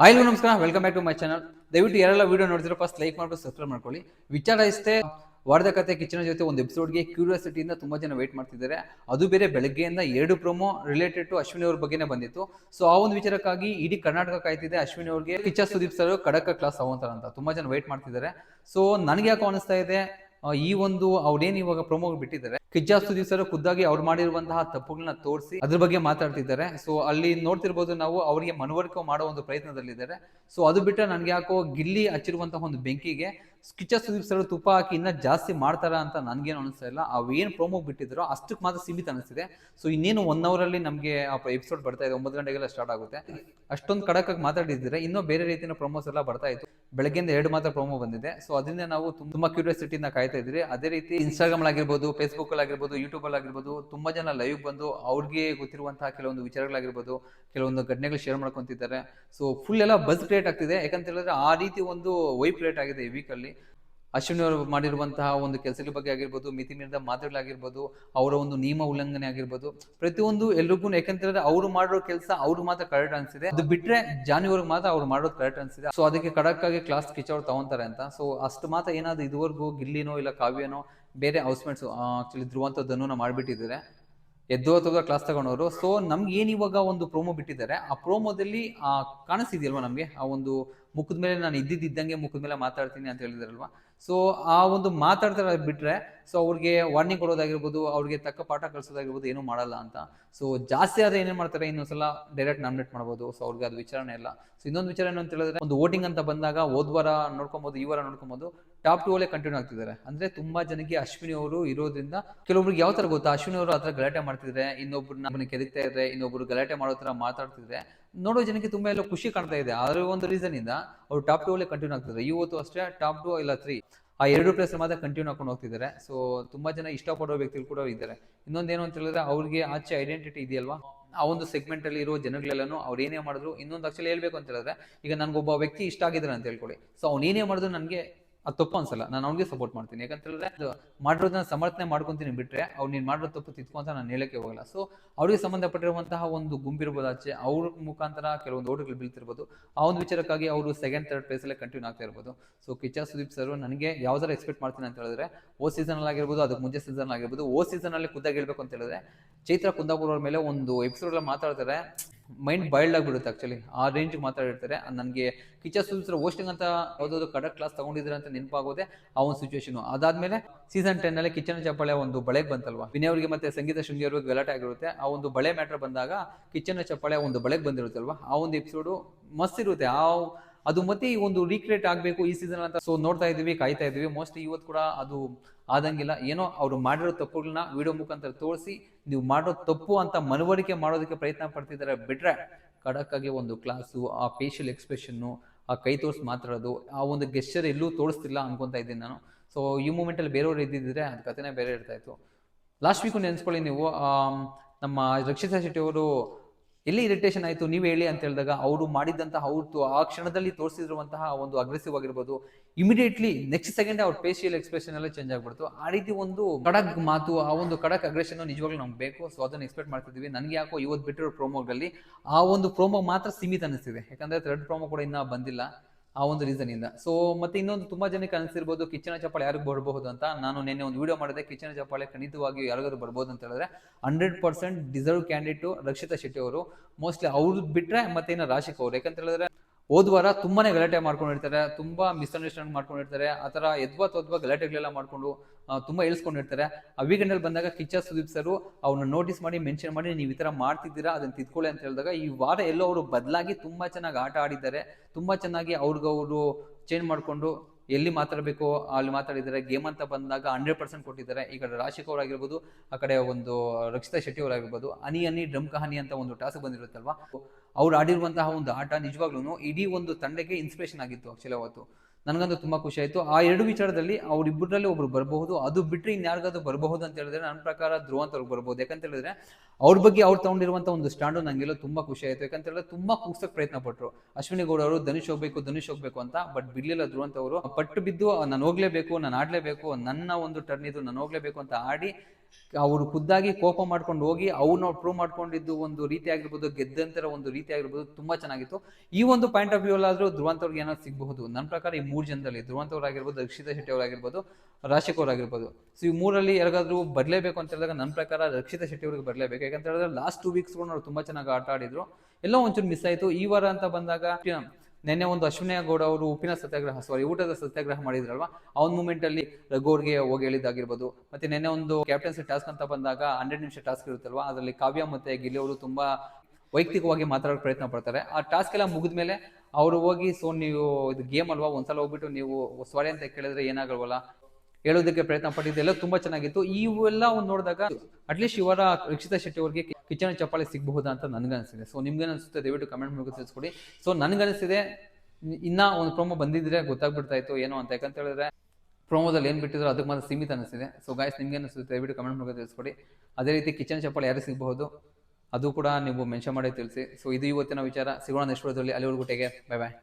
ಎಲ್ಲರಿಗೂ ನಮಸ್ಕಾರ. Welcome back to my channel ದಯವಿಟ್ಟು ಯಾರೆಲ್ಲ ವಿಡಿಯೋ ನೋಡಿದ್ರೆ ಫಸ್ಟ್ ಲೈಕ್ ಮಾಡ್ಬಿಟ್ಟು ಸಬ್ಸ್ಕ್ರೈಬ್ ಮಾಡ್ಕೊಳ್ಳಿ. ವಿಚಾರ ಇಷ್ಟೇ ವಾರದ ಕತೆ ಕಿಚನ್ ಜೊತೆ ಒಂದು ಎಪಿಸೋಡ್ಗೆ ಕ್ಯೂರಿಯಾಸಿಟಿಯಿಂದ ತುಂಬ ಜನ ವೇಟ್ ಮಾಡ್ತಿದ್ದಾರೆ. ಅದು ಬೇರೆ ಬೆಳಗ್ಗೆಯಿಂದ ಎರಡು ಪ್ರೊಮೋ ರಿಲೇಟೆಡ್ ಟು ಅಶ್ವಿನಿ ಅವ್ರ ಬಗ್ಗೆನೇ ಬಂದಿತ್ತು. ಸೊ ಆ ಒಂದು ವಿಚಾರಕ್ಕಾಗಿ ಇಡೀ ಕರ್ನಾಟಕ ಕಾಯ್ತಿದೆ ಅಶ್ವಿನಿ ಅವ್ರಿಗೆ. ಕಿಚ್ಚ ಸುದೀಪ್ ಸರ್ ಕಡಕ ಕ್ಲಾಸ್ ತಗೊಂತಾರ ಅಂತ ತುಂಬಾ ಜನ ವೇಟ್ ಮಾಡ್ತಿದ್ದಾರೆ. ಸೊ ನನಗೆ ಯಾಕೆ ಅನಿಸ್ತಾ ಇದೆ? ಈ ಒಂದು ಅವ್ರೇನು ಇವಾಗ ಪ್ರೊಮೋ ಬಿಟ್ಟಿದ್ದಾರೆ? ಕಿಜ್ಜಾ ಸುದೀಪ್ ಸರ್ ಖುದ್ದಾಗಿ ಅವ್ರು ಮಾಡಿರುವಂತಹ ತಪ್ಪುಗಳನ್ನ ತೋರಿಸಿ ಅದ್ರ ಬಗ್ಗೆ ಮಾತಾಡ್ತಿದ್ದಾರೆ. ಸೊ ಅಲ್ಲಿ ನೋಡ್ತಿರ್ಬೋದು ನಾವು ಅವರಿಗೆ ಮನವರಿಕೆ ಮಾಡೋ ಒಂದು ಪ್ರಯತ್ನದಲ್ಲಿದ್ದಾರೆ. ಸೊ ಅದು ಬಿಟ್ಟರೆ ನನ್ಗೆ ಯಾಕೋ ಗಿಲ್ಲಿ ಹಚ್ಚಿರುವಂತಹ ಒಂದು ಬೆಂಕಿಗೆ ಕಿಚ್ಚ ಸುದೀಪ್ ಸರ್ ತುಪ್ಪ ಹಾಕಿ ಇನ್ನ ಜಾಸ್ತಿ ಮಾಡ್ತಾರ ಅಂತ ನನ್ಗೇನು ಅನಿಸ್ತಾ ಇಲ್ಲ. ಅವೇನು ಪ್ರೋಮೋ ಬಿಟ್ಟಿದ್ರು ಅಷ್ಟಕ್ಕೆ ಮಾತ್ರ ಸೀಮಿತ ಅನಿಸ್ತಿದೆ. ಸೊ ಇನ್ನೇನು ಒನ್ ಅವರಲ್ಲಿ ನಮಗೆ ಆ ಎಪಿಸೋಡ್ ಬರ್ತಾ ಇದೆ. ಒಂಬತ್ತು ಗಂಟೆಗೆಲ್ಲ ಸ್ಟಾರ್ಟ್ ಆಗುತ್ತೆ. ಅಷ್ಟೊಂದು ಕಡಕಾಗಿ ಮಾತಾಡಿದ್ರೆ ಇನ್ನೂ ಬೇರೆ ರೀತಿಯ ಪ್ರೋಮೋಸ್ ಎಲ್ಲ ಬರ್ತಾ ಇತ್ತು. ಬೆಳಗ್ಗೆಯಿಂದ ಎರಡು ಮಾತ್ರ ಪ್ರೊಮೋ ಬಂದಿದೆ. ಸೊ ಅದರಿಂದ ನಾವು ತುಂಬ- ಕ್ಯೂರಿಯಾಸಿಟಿನ ಕಾಯ್ತಾ ಇದ್ರಿ. ಅದೇ ರೀತಿ ಇನ್ಸ್ಟಾಗ್ರಾಮ್ ಆಗಿರ್ಬೋದು ಫೇಸ್ಬುಕ್ ಆಗಿರ್ಬೋದು ಯೂಟ್ಯೂಬ್ ಆಗಿರ್ಬೋದು, ತುಂಬಾ ಜನ ಲೈವ್ ಬಂದು ಅವ್ರಿಗೆ ಗೊತ್ತಿರುವಂತಹ ಕೆಲವೊಂದು ವಿಚಾರಗಳಾಗಿರ್ಬೋದು ಕೆಲವೊಂದು ಘಟನೆಗಳು ಶೇರ್ ಮಾಡ್ಕೊಂತಿದ್ದಾರೆ. ಸೊ ಫುಲ್ ಎಲ್ಲ ಬಸ್ ಕ್ರಿಯೇಟ್ ಆಗ್ತಿದೆ. ಯಾಕಂತ ಹೇಳಿದ್ರೆ ಆ ರೀತಿ ಒಂದು ವೈಬ್ ಕ್ರಿಯೇಟ್ ಆಗಿದೆ ಈ ವೀಕಲ್ಲಿ ಅಶ್ವಿನಿ ಅವರು ಮಾಡಿರುವಂತಹ ಒಂದು ಕೆಲಸಗಳ ಬಗ್ಗೆ ಆಗಿರ್ಬೋದು ಮಿತಿ ಮೀರಿದ ಮಾತುಗಳಾಗಿರ್ಬೋದು, ಅವರ ಒಂದು ನಿಯಮ ಉಲ್ಲಂಘನೆ ಆಗಿರ್ಬೋದು, ಪ್ರತಿಯೊಂದು ಎಲ್ರಿಗೂ ಯಾಕಂತ ಅವರು ಮಾಡಿರೋ ಕೆಲಸ ಅವ್ರು ಮಾತ್ರ ಕರೆಕ್ಟ್ ಅನ್ಸಿದೆ. ಅದು ಬಿಟ್ರೆ ಜಾನ್ವರ್ಗೆ ಮಾತ್ರ ಅವ್ರು ಮಾಡೋದು ಕರೆಕ್ಟ್ ಅನ್ಸಿದೆ. ಸೊ ಅದಕ್ಕೆ ಕಡಕ್ ಆಗಿ ಕ್ಲಾಸ್ ಕಿಚ್ ಅವ್ರು ತಗೊಂತಾರೆ ಅಂತ. ಸೊ ಅಷ್ಟು ಮಾತ್ರ ಏನಾದ್ರು ಇದುವರೆಗೂ ಗಿಲ್ಲಿನೋ ಇಲ್ಲ ಕಾವ್ಯನೋ ಬೇರೆ ಹೌಸ್ಮೇಟ್ಸ್ ಆಕ್ಚುಲಿ ಧ್ರುವಂತದ್ದನ್ನು ಧನುನ ಮಾಡ್ಬಿಟ್ಟಿದ್ದಾರೆ. ಎದ್ದು ಹೊತ್ತೋಗ ಕ್ಲಾಸ್ ತಗೊಂಡವರು ಸೊ ನಮ್ಗೆ ಏನ್ ಇವಾಗ ಒಂದು ಪ್ರೋಮೋ ಬಿಟ್ಟಿದ್ದಾರೆ, ಆ ಪ್ರೋಮೋದಲ್ಲಿ ಆ, ಕಾಣಿಸ್ತಿದೆಯಲ್ವಾ ನಮಗೆ? ಆ ಒಂದು ಮುಖದ ಮೇಲೆ ನಾನು ಇದ್ದಿದ್ದಂಗೆ ಮುಖದ ಮೇಲೆ ಮಾತಾಡ್ತೀನಿ ಅಂತ ಹೇಳಿದ್ರಲ್ವಾ? ಸೊ ಆ ಒಂದು ಮಾತಾಡ್ತಾರೆ ಬಿಟ್ರೆ ಸೊ ಅವ್ರಿಗೆ ವಾರ್ನಿಂಗ್ ಕೊಡೋದಾಗಿರ್ಬೋದು, ಅವ್ರಿಗೆ ತಕ್ಕ ಪಾಠ ಕಲಿಸೋದಾಗಿರ್ಬೋದು ಏನೂ ಮಾಡಲ್ಲ ಅಂತ. ಸೊ ಜಾಸ್ತಿ ಆದ್ರೆ ಏನೇನು ಮಾಡ್ತಾರೆ? ಇನ್ನೊಂದ್ಸಲ ಡೈರೆಕ್ಟ್ ನಾಮಿನೇಟ್ ಮಾಡ್ಬೋದು. ಸೊ ಅವ್ರಿಗೆ ಅದು ವಿಚಾರಣೆ ಇಲ್ಲ. ಸೊ ಇನ್ನೊಂದು ವಿಚಾರ ಏನು ಅಂತ ಹೇಳಿದ್ರೆ, ಒಂದು ವೋಟಿಂಗ್ ಅಂತ ಬಂದಾಗ ಹೋದ್ವಾರ ನೋಡ್ಕೊಬೋದು, ಈ ವಾರ ನೋಡ್ಕೊಬೋದು. ಟಾಪ್ ಟು ಅಲ್ಲೇ ಕಂಟಿನ್ಯೂ ಆಗ್ತಿದ್ದಾರೆ. ಅಂದ್ರೆ ತುಂಬಾ ಜನಕ್ಕೆ ಅಶ್ವಿನಿ ಅವರು ಇರೋದ್ರಿಂದ ಕೆಲವೊಬ್ರಿಗೆ ಯಾವ ತರ ಗೊತ್ತಾ? ಅಶ್ವಿನಿ ಅವರು ಆತರ ಗಲಾಟೆ ಮಾಡ್ತಿದ್ರೆ, ಇನ್ನೊಬ್ರನ್ನ ಕೆದಕ್ತಾ ಇದ್ರೆ, ಇನ್ನೊಬ್ರು ಗಲಾಟೆ ಮಾಡೋ ತರ ಮಾತಾಡ್ತಿದ್ರೆ ನೋಡೋ ಜನಕ್ಕೆ ತುಂಬಾ ಎಲ್ಲ ಖುಷಿ ಕಾಣ್ತಾ ಇದೆ. ಅದ್ರ ಒಂದು ರೀಸನ್ ಇಂದ ಅವ್ರು ಟಾಪ್ ಟು ಅಲ್ಲೇ ಕಂಟಿನ್ಯೂ ಆಗ್ತಿದ್ದಾರೆ. ಇವತ್ತು ಅಷ್ಟೇ ಟಾಪ್ ಟು ಇಲ್ಲ ತ್ರೀ ಆ ಎರಡು ಪ್ಲೇಸ್ ಮಾತ್ರ ಕಂಟಿನ್ಯೂ ಹಾಕೊಂಡು ಹೋಗ್ತಿದ್ದಾರೆ. ಸೊ ತುಂಬಾ ಜನ ಇಷ್ಟಪಡೋ ವ್ಯಕ್ತಿಗಳು ಕೂಡ ಇದ್ದಾರೆ. ಇನ್ನೊಂದೇನು ಅಂತ ಹೇಳಿದ್ರೆ ಅವ್ರಿಗೆ ಆಚೆ ಐಡೆಂಟಿಟಿ ಇದೆಯಲ್ವಾ? ಆ ಒಂದು ಸೆಗ್ಮೆಂಟ್ ಅಲ್ಲಿ ಇರೋ ಜನಗಳೆಲ್ಲನೂ ಅವ್ರು ಏನೇ ಮಾಡಿದ್ರು, ಇನ್ನೊಂದು ಆಕ್ಚುಲಿ ಹೇಳ್ಬೇಕು ಅಂತ ಹೇಳಿದ್ರೆ, ಈಗ ನನ್ಗೊಬ್ಬ ವ್ಯಕ್ತಿ ಇಷ್ಟ ಆಗಿದ್ದಾರೆ ಅಂತ ಹೇಳ್ಕೊಳ್ಳಿ. ಸೊ ಅವ್ನು ಏನೇ ಮಾಡಿದ್ರು ನನಗೆ ಅದು ತಪ್ಪು ಅನ್ಸಲ್ಲ. ನಾನು ಅವ್ನಿಗೆ ಸಪೋರ್ಟ್ ಮಾಡ್ತೀನಿ. ಯಾಕಂತ ಹೇಳಿದ್ರೆ ಅದು ಮಾಡಿರೋದನ್ನ ಸಮರ್ಥನೆ ಮಾಡ್ಕೊಂತೀನಿ ಬಿಟ್ರೆ ಅವ್ರು ನೀನು ಮಾಡಿರೋ ತಪ್ಪು ತಿದ್ಕೊಂತ ನಾನು ಹೇಳಕ್ಕೆ ಹೋಗಲ್ಲ. ಸೊ ಅವ್ರಿಗೆ ಸಂಬಂಧಪಟ್ಟಿರುವಂತಹ ಒಂದು ಗುಂಪಿರ್ಬೋದು ಆಚೆ ಅವ್ರ ಮುಖಾಂತರ ಕೆಲವೊಂದು ಓಟುಗಳು ಬೀಳ್ತಿರ್ಬೋದು. ಆ ಒಂದು ವಿಚಾರಕ್ಕಾಗಿ ಅವರು ಸೆಕೆಂಡ್ ಥರ್ಡ್ ಪ್ಲೇಸಲ್ಲೇ ಕಂಟಿನ್ಯೂ ಆಗ್ತಾ ಇರ್ಬೋದು. ಸೊ ಕಿಚ್ಚ, ಸುದೀಪ್ ಸರ್ ನನಗೆ ಯಾವ್ದಾರ ಎಕ್ಸ್ಪೆಕ್ಟ್ ಮಾಡ್ತೀನಿ ಅಂತ ಹೇಳಿದ್ರೆ, ಓ ಸೀಸನ್ ಆಗಿರ್ಬೋದು, ಅದಕ್ಕೆ ಮುಂಚೆ ಸೀಸನ್ ಆಗಿರ್ಬೋದು, ಓ ಸೀಸನ್ ಅಲ್ಲಿ ಖುದ್ದಾಗಿ ಹೇಳ್ಬೇಕು ಅಂತ ಹೇಳಿದ್ರೆ, ಚೈತ್ರ ಕುಂದಾಪುರ ಮೇಲೆ ಒಂದು ಎಪಿಸೋಡ್ ಮಾತಾಡ್ತಾರೆ. ಮೈಂಡ್ ಬೈಲ್ಡ್ ಆಗಿಬಿಡುತ್ತೆ ಆ್ಯಕ್ಚುಲಿ ಆ ರೇಂಜ್ ಮಾತಾಡಿರ್ತಾರೆ ನನಗೆ ಕಿಚ್ಚ ಸುದೀಪ್ ಹೋಸ್ಟಿಂಗ್ ಅಂತ ಯಾವುದಾದ್ರು ಕಡಕ್ ಕ್ಲಾಸ್ ತಗೊಂಡಿದ್ರೆ ಅಂತ ನೆನಪಾಗೋದೆ ಆ ಒಂದು ಸಿಚುವೇಶನು ಅದಾದಮೇಲೆ ಸೀಸನ್ ಟೆನ್ನಲ್ಲಿ ಕಿಚನ್ ಚಪ್ಪಾಳೆ ಒಂದು ಬಳೆಗೆ ಬಂತಲ್ವಾ? ವಿನಯವ್ರಿಗೆ ಮತ್ತೆ ಸಂಗೀತ ಶೃಂಗಿಯವ್ರಿಗೆ ಗಲಾಟೆ ಆಗಿರುತ್ತೆ. ಆ ಒಂದು ಬಳೆ ಮ್ಯಾಟ್ರ್ ಬಂದಾಗ ಕಿಚನ್ ಚಪ್ಪಾಳೆ ಒಂದು ಬಳೆಗೆ ಬಂದಿರುತ್ತಲ್ವಾ? ಆ ಒಂದು ಎಪಿಸೋಡು ಮಸ್ತ್ ಇರುತ್ತೆ. ಆ ಅದು ಮತ್ತೆ ಈ ಒಂದು ರೀಕ್ರಿಯೇಟ್ ಆಗಬೇಕು ಈ ಸೀಸನ್ ಅಂತ ಸೊ ನೋಡ್ತಾ ಇದೀವಿ ಕಾಯ್ತಾ ಇದೀವಿ ಮೋಸ್ಟ್ಲಿ ಇವತ್ತು ಕೂಡ ಅದು ಆದಂಗಿಲ್ಲ. ಏನೋ ಅವರು ಮಾಡಿರೋ ತಪ್ಪುಗಳನ್ನ ವಿಡಿಯೋ ಮುಖಾಂತರ ತೋರಿಸಿ ನೀವು ಮಾಡೋ ತಪ್ಪು ಅಂತ ಮನವರಿಕೆ ಮಾಡೋದಕ್ಕೆ ಪ್ರಯತ್ನ ಪಡ್ತಿದ್ದಾರೆ ಬಿಟ್ರೆ ಖಡಕ್ ಆಗಿ ಒಂದು ಕ್ಲಾಸು ಆ ಫೇಶಿಯಲ್ ಎಕ್ಸ್ಪ್ರೆಷನ್ನು ಆ ಕೈ ತೋರಿಸಿ ಮಾತಾಡೋದು, ಆ ಒಂದು ಗೆಸ್ಚರ್ ಎಲ್ಲೂ ತೋರಿಸ್ತಿಲ್ಲ ಅನ್ಕೊಂತ ಇದ್ದೀನಿ ನಾನು. ಸೊ ಈ ಮೂಮೆಂಟಲ್ಲಿ ಬೇರೆಯವ್ರು ಇದ್ದಿದ್ರೆ ಅದು ಕಥೆನೇ ಬೇರೆ ಇರ್ತಾ ಇತ್ತು. ಲಾಸ್ಟ್ ವೀಕು ನೆನೆಸ್ಕೊಳ್ಳಿ ನೀವು ನಮ್ಮ ರಕ್ಷಿತಾ ಶೆಟ್ಟಿ ಅವರು ಎಲ್ಲಿ ಇರಿಟೇಷನ್ ಆಯಿತು? ನೀವು ಹೇಳಿ ಅಂತ ಹೇಳಿದಾಗ ಅವರು ಮಾಡಿದಂತಹ ಅವ್ರದ್ದು ಆ ಕ್ಷಣದಲ್ಲಿ ತೋರಿಸಿರುವಂತಹ ಒಂದು ಅಗ್ರೆಸಿವ್ ಆಗಿರ್ಬೋದು. ಇಮಿಡಿಯೇಟ್ಲಿ ನೆಕ್ಸ್ಟ್ ಸೆಕೆಂಡ್ ಅವ್ರ ಫೇಶಿಯಲ್ ಎಕ್ಸ್ಪ್ರೆಷನ್ ಎಲ್ಲ ಚೇಂಜ್ ಆಗ್ಬಿಡ್ತು. ಆ ರೀತಿ ಒಂದು ಕಡಕ್ ಮಾತು, ಆ ಒಂದು ಕಡಕ್ ಅಗ್ರೆಷನ್ ನಿಜವಾಗ್ಲೂ ನಮ್ಗೆ ಬೇಕು. ಸೊ ಅದನ್ನು ಎಕ್ಸ್ಪೆಕ್ಟ್ ಮಾಡ್ತಿದ್ವಿ. ನನಗೆ ಯಾಕೋ ಇವತ್ತು ಬಿಟ್ಟಿರೋ ಪ್ರೋಮೋಗಳಲ್ಲಿ ಆ ಒಂದು ಪ್ರೋಮೋ ಮಾತ್ರ ಸೀಮಿತ ಅನಿಸ್ತಿದೆ. ಯಾಕಂದ್ರೆ ಥರ್ಡ್ ಪ್ರೋಮೋ ಕೂಡ ಇನ್ನೂ ಬಂದಿಲ್ಲ. ಆ ಒಂದು ರೀಸನ್ ಇಂದ. ಸೊ ಮತ್ತೆ ಇನ್ನೊಂದು ತುಂಬಾ ಜನಕ್ಕೆ ಅನಿಸಿರ್ಬೋದು, ಕಿಚ್ಚನ ಚಪ್ಪಾಳೆ ಯಾರಿಗೆ ಬರಬಹುದು ಅಂತ ನಾನು ನಿನ್ನೆ ಒಂದು ವಿಡಿಯೋ ಮಾಡಿದೆ. ಕಿಚ್ಚನ ಚಪ್ಪಾಳೆ ಖಂಡಿತವಾಗಿ ಯಾರಿಗಾದ್ರು ಬರ್ಬೋದು ಅಂತ ಹೇಳಿದ್ರೆ hundred percent deserve candidate Rakshita Shetty ಅವರು. ಮೋಸ್ಟ್ಲಿ ಅವ್ರು ಬಿಟ್ರೆ ಮತ್ತೆ ಇನ್ನು ರಾಶಿಕ್ ಅವರು. ಯಾಕಂತ ಹೇಳಿದ್ರೆ ಹೋದ ವಾರ ತುಂಬಾನೇ ಗಲಾಟೆ ಮಾಡ್ಕೊಂಡಿರ್ತಾರೆ ತುಂಬಾ ಮಿಸ್ಅಂಡರ್ಸ್ಟ್ಯಾಂಡ್ ಮಾಡ್ಕೊಂಡಿರ್ತಾರೆ ಆ ಥರ ಎದ್ವಾ ತೊದ್ವಾ ಗಲಾಟೆಗಳೆಲ್ಲ ಮಾಡ್ಕೊಂಡು ತುಂಬಾ ಹೇಳ್ಸ್ಕೊಂಡಿರ್ತಾರೆ ಆ ವೀಕೆಂಡ್ ಅಲ್ಲಿ ಬಂದಾಗ ಕಿಚ್ಚ ಸುದೀಪ್ ಸರ್ ಅವ್ರನ್ನ ನೋಟಿಸ್ ಮಾಡಿ ಮೆನ್ಷನ್ ಮಾಡಿ, ನೀವು ಈ ತರ ಮಾಡ್ತಿದ್ದೀರಾ, ಅದನ್ನ ತಿದ್ಕೊಳ್ಳಿ ಅಂತ ಹೇಳಿದಾಗ ಈ ವಾರ ಎಲ್ಲೋ ಅವರು ಬದಲಾಗಿ ತುಂಬಾ ಚೆನ್ನಾಗಿ ಆಟ ಆಡಿದ್ದಾರೆ, ತುಂಬಾ ಚೆನ್ನಾಗಿ ಅವ್ರಿಗವರು ಚೇಂಜ್ ಮಾಡ್ಕೊಂಡು ಎಲ್ಲಿ ಮಾತಾಡಬೇಕು, ಅಲ್ಲಿ ಮಾತಾಡಿದ್ದಾರೆ ಗೇಮ್ ಅಂತ ಬಂದಾಗ ಹಂಡ್ರೆಡ್ ಪರ್ಸೆಂಟ್ ಕೊಟ್ಟಿದ್ದಾರೆ. ಈ ಕಡೆ ರಾಶಿಕ್ ಅವರಾಗಿರ್ಬೋದು ಆ ಕಡೆ ಒಂದು ರಕ್ಷಿತಾ ಶೆಟ್ಟಿ ಅವರಾಗಿರ್ಬೋದು ಹನಿ ಅನಿ ಡ್ರಮ್ ಕಹಾನಿ ಅಂತ ಒಂದು ಟಾಸ್ಕ್ ಬಂದಿರುತ್ತಲ್ವಾ? ಅವ್ರು ಆಡಿರುವಂತಹ ಒಂದು ಆಟ ನಿಜವಾಗ್ಲೂ ಇಡೀ ಒಂದು ತಂಡಕ್ಕೆ ಇನ್ಸ್ಪಿರೇಷನ್ ಆಗಿತ್ತು ಆಕ್ಚುಲಿ ಅವತ್ತು. ನನಗಂತೂ ತುಂಬ ಖುಷಿ ಆಯಿತು. ಆ ಎರಡು ವಿಚಾರದಲ್ಲಿ ಅವರಿಬ್ಬರಲ್ಲಿ ಒಬ್ರು ಬರಬಹುದು, ಅದು ಬಿಟ್ಟರೆ ಇನ್ಯಾರಿಗಾದ್ರೂ ಬರಬಹುದು ಅಂತ ಹೇಳಿದ್ರೆ ನನ್ನ ಪ್ರಕಾರ ಧ್ರುವಂತ ಅವ್ರಿಗೆ ಬರ್ಬೋದು ಯಾಕಂತ ಹೇಳಿದ್ರೆ ಅವ್ರ ಬಗ್ಗೆ ಅವ್ರು ತಗೊಂಡಿರುವಂತ ಒಂದು ಸ್ಟ್ಯಾಂಡು ನನಗೆಲ್ಲ ತುಂಬ ಖುಷಿ ಆಯಿತು. ಯಾಕಂತ ಹೇಳಿದ್ರೆ ತುಂಬ ಕೂಗ್ಸಕ್ ಪ್ರಯತ್ನ ಪಟ್ಟರು ಅಶ್ವಿನಿ ಗೌಡ ಅವರು ಧನುಷ್ ಹೋಗ್ಬೇಕು ಧನುಷ್ ಹೋಗ್ಬೇಕು ಅಂತ ಬಟ್ ಬಿಡ್ಲಿಲ್ಲ ಧ್ರುವಂತ ಅವರು. ಪಟ್ಟು ಬಿದ್ದು, ನಾನು ಹೋಗ್ಲೇಬೇಕು, ನಾನು ಆಡಲೇಬೇಕು, ನನ್ನ ಒಂದು ಟರ್ನ್ ಇದು, ನಾನು ಹೋಗ್ಲೇಬೇಕು ಅಂತ ಆಡಿ ಅವರು ಖುದ್ದಾಗಿ ಕೋಪ ಮಾಡ್ಕೊಂಡು ಹೋಗಿ ಅವ್ರನ್ನ ಪ್ರೂವ್ ಮಾಡ್ಕೊಂಡಿದ್ದು ಒಂದು ರೀತಿ ಆಗಿರ್ಬೋದು, ಗೆದ್ದಂತರ ಒಂದು ರೀತಿ ಆಗಿರ್ಬೋದು, ತುಂಬಾ ಚೆನ್ನಾಗಿತ್ತು. ಈ ಒಂದು ಪಾಯಿಂಟ್ ಆಫ್ ವ್ಯೂ ಅಲ್ಲಾದ್ರೂ ಧ್ರುವಂತ ಅವ್ರಿಗೆ ಏನಾದ್ರು ಸಿಗಬಹುದು? ನನ್ನ ಪ್ರಕಾರ ಈ ಮೂರು ಜನದಲ್ಲಿ, ಧ್ರುವಂತ್ ಅವರಾಗಿರ್ಬೋದು ರಕ್ಷಿತಾ ಶೆಟ್ಟಿ ಅವರಾಗಿರ್ಬೋದು ರಾಶಿಕ್ ಅವರಾಗಿರ್ಬೋದು ಸೊ ಈ ಮೂರಲ್ಲಿ ಯಾರಿಗಾದ್ರೂ ಬರಲೇಬೇಕು ಅಂತ ಹೇಳಿದಾಗ ನನ್ನ ಪ್ರಕಾರ ರಕ್ಷಿತಾ ಶೆಟ್ಟಿ ಅವ್ರಿಗೆ ಬರಲೇಬೇಕು. ಯಾಕಂತ ಹೇಳಿದ್ರೆ ಲಾಸ್ಟ್ ಟೂ ವೀಕ್ಸ್ ಅವ್ರು ತುಂಬಾ ಚೆನ್ನಾಗಿ ಆಟ ಆಡಿದ್ರು. ಎಲ್ಲೋ ಒಂಚೂರು ಮಿಸ್ ಆಯ್ತು. ಈ ವಾರ ಅಂತ ಬಂದಾಗ ನಿನ್ನೆ ಒಂದು ಅಶ್ವಿನಿಯ ಗೌಡ ಅವರು ಉಪ್ಪಿನ ಸತ್ಯಾಗ್ರಹ ಸಾರಿ ಊಟದ ಸತ್ಯಾಗ್ರಹ ಮಾಡಿದ್ರಲ್ವಾ? ಒಂದು ಮೂಮೆಂಟ್ ಅಲ್ಲಿ ರಘುವ್ರಿಗೆ ಹೋಗಿ ಹೇಳಿದ್ದಾಗಿರ್ಬೋದು. ಮತ್ತೆ ನಿನ್ನೆ ಒಂದು ಕ್ಯಾಪ್ಟನ್ಸಿ ಟಾಸ್ಕ್ ಅಂತ ಬಂದಾಗ ಹಂಡ್ರೆಡ್ ನಿಮಿಷ ಟಾಸ್ಕ್ ಇರುತ್ತಲ್ವಾ? ಅದರಲ್ಲಿ ಕಾವ್ಯ ಮತ್ತೆ ಗಿಲಿ ಅವರು ತುಂಬಾ ವೈಯಕ್ತಿಕವಾಗಿ ಮಾತಾಡೋ ಪ್ರಯತ್ನ ಪಡ್ತಾರೆ. ಆ ಟಾಸ್ಕ್ ಎಲ್ಲ ಮುಗಿದ್ಮೇಲೆ ಅವರು ಹೋಗಿ, ಸೊ, ನೀವು ಇದು ಗೇಮ್ ಅಲ್ವಾ? ಒಂದ್ಸಲ ಹೋಗ್ಬಿಟ್ಟು ನೀವು ಸಾರಿ ಅಂತ ಕೇಳಿದ್ರೆ ಏನಾಗಲ್ವಲ್ಲ? ಹೇಳೋದಕ್ಕೆ ಪ್ರಯತ್ನ ಪಟ್ಟಿದ್ದೆಲ್ಲ ತುಂಬಾ ಚೆನ್ನಾಗಿತ್ತು. ಇವೆಲ್ಲ ಒಂದು ನೋಡಿದಾಗ ಅಟ್ಲೀಸ್ಟ್ ಇವರ ರಕ್ಷಿತಾ ಶೆಟ್ಟಿ ಅವರಿಗೆ ಕಿಚನ್ ಚಪ್ಪಾಳಿ ಸಿಗಬಹುದಾ ಅಂತ ನನಗನ್ಸಿದೆ. ಸೊ ನಿಮ್ಗೇನಿಸುತ್ತೆ ದಯವಿಟ್ಟು ಕಮೆಂಟ್ ಮೂಲಕ ತಿಳಿಸ್ಕೊಡಿ. ಸೊ ನನಗನ್ನಿಸಿದೆ ಇನ್ನ ಒಂದು ಪ್ರೋಮೋ ಬಂದಿದ್ರೆ ಗೊತ್ತಾಗ್ಬಿಡ್ತಾ ಇತ್ತು ಏನೋ ಅಂತ. ಯಾಕಂತ ಹೇಳಿದ್ರೆ ಪ್ರೋಮೋದಲ್ಲಿ ಏನು ಬಿಟ್ಟಿದ್ರು ಅದಕ್ಕೆ ಮಾತ್ರ ಸೀಮಿತ ಅನಿಸಿದೆ. ಸೊ ಗಾಯ್ಸ್ ನಿಮ್ಗೆ ಅನಿಸುತ್ತೆ ದಯವಿಟ್ಟು ಕಮೆಂಟ್ ಮೂಲಕ ತಿಳಿಸ್ಕೊಡಿ. ಅದೇ ರೀತಿ ಕಿಚನ್ ಚಪ್ಪಾಳಿ ಯಾರು ಸಿಗಬಹುದು, ಅದು ಕೂಡ ನೀವು ಮೆನ್ಷನ್ ಮಾಡಿ ತಿಳಿಸಿ. ಸೊ ಇದು ಇವತ್ತಿನ ವಿಚಾರ. ಸಿಗೋಣ ನೆಕ್ಸ್ಟ್ ಅಲ್ಲಿವರೆಗೂ. ಟೇಗೆ ಬೈ ಬಾಯ್